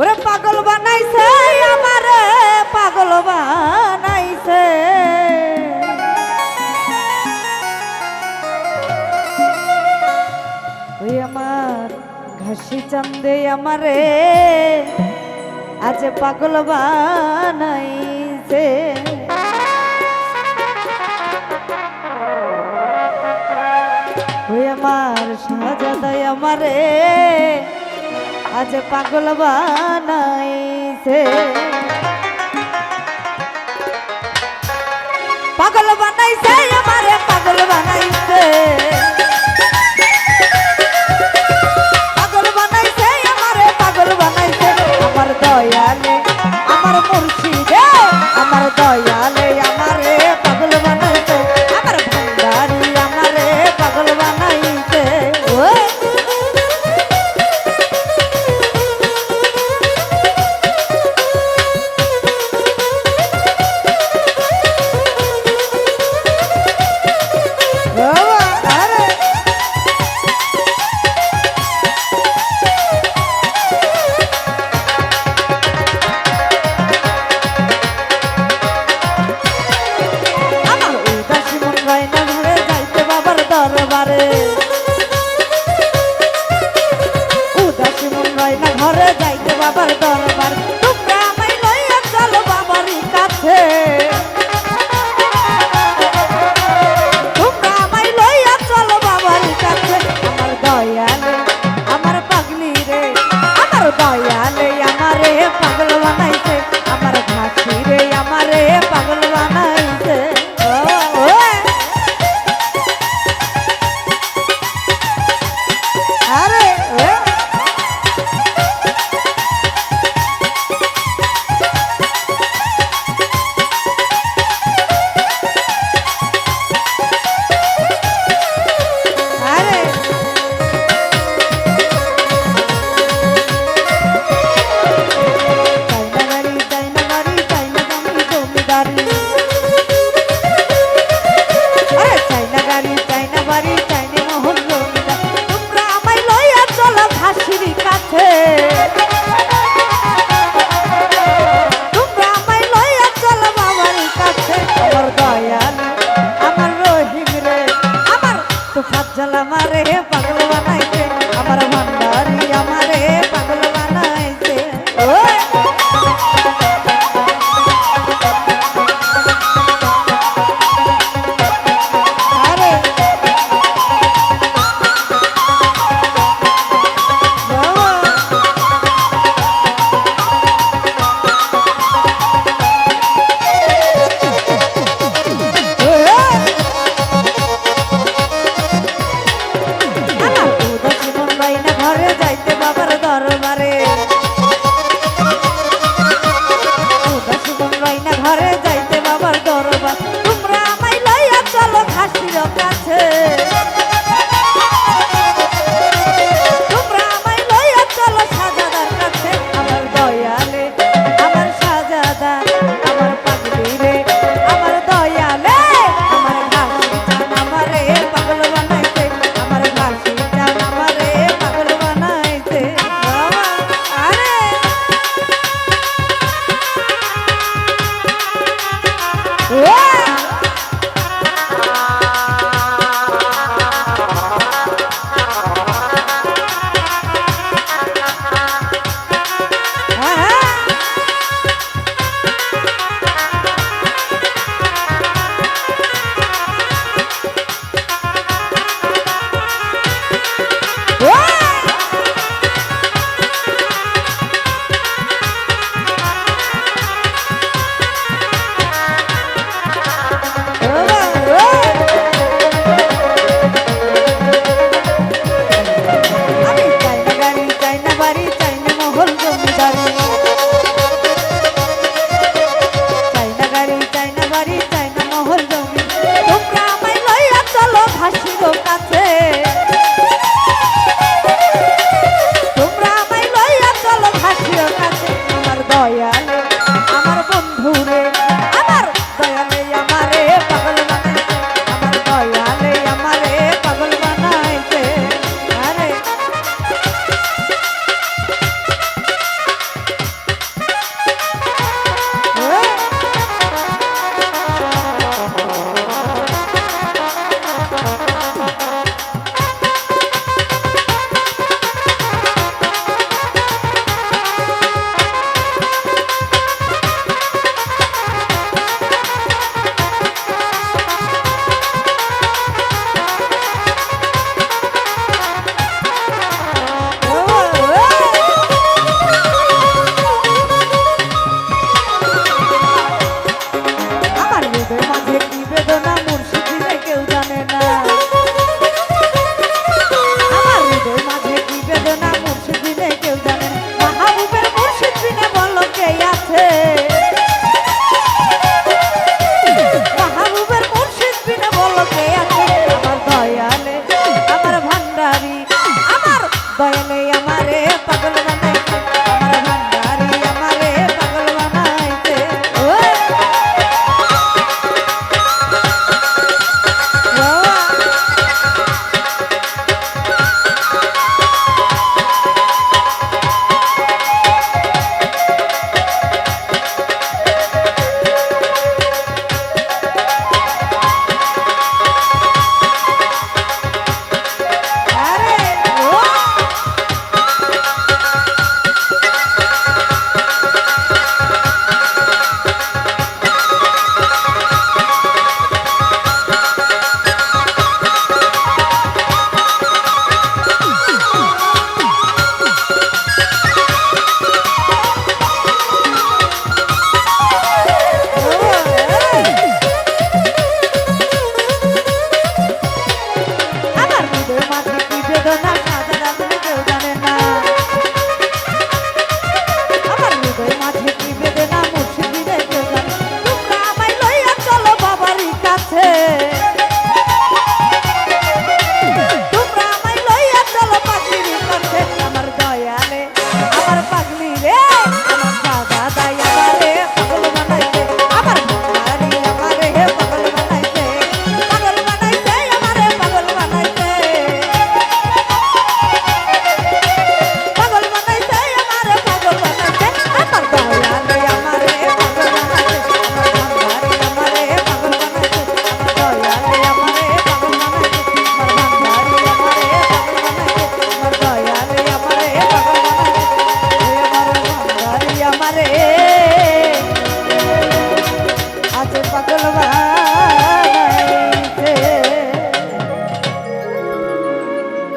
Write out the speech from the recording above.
ওরে পাগল বানাইছে, আমারে পাগল বানাইছে। ওই আমার ঘাসি চান্দে আমারে আজ পাগল বানাইছে। ওই আমার সাজাদাই আমারে আজ পাগল বানাইছে। পাগল বানাইছে আমারে পাগল বানাইছে। আরে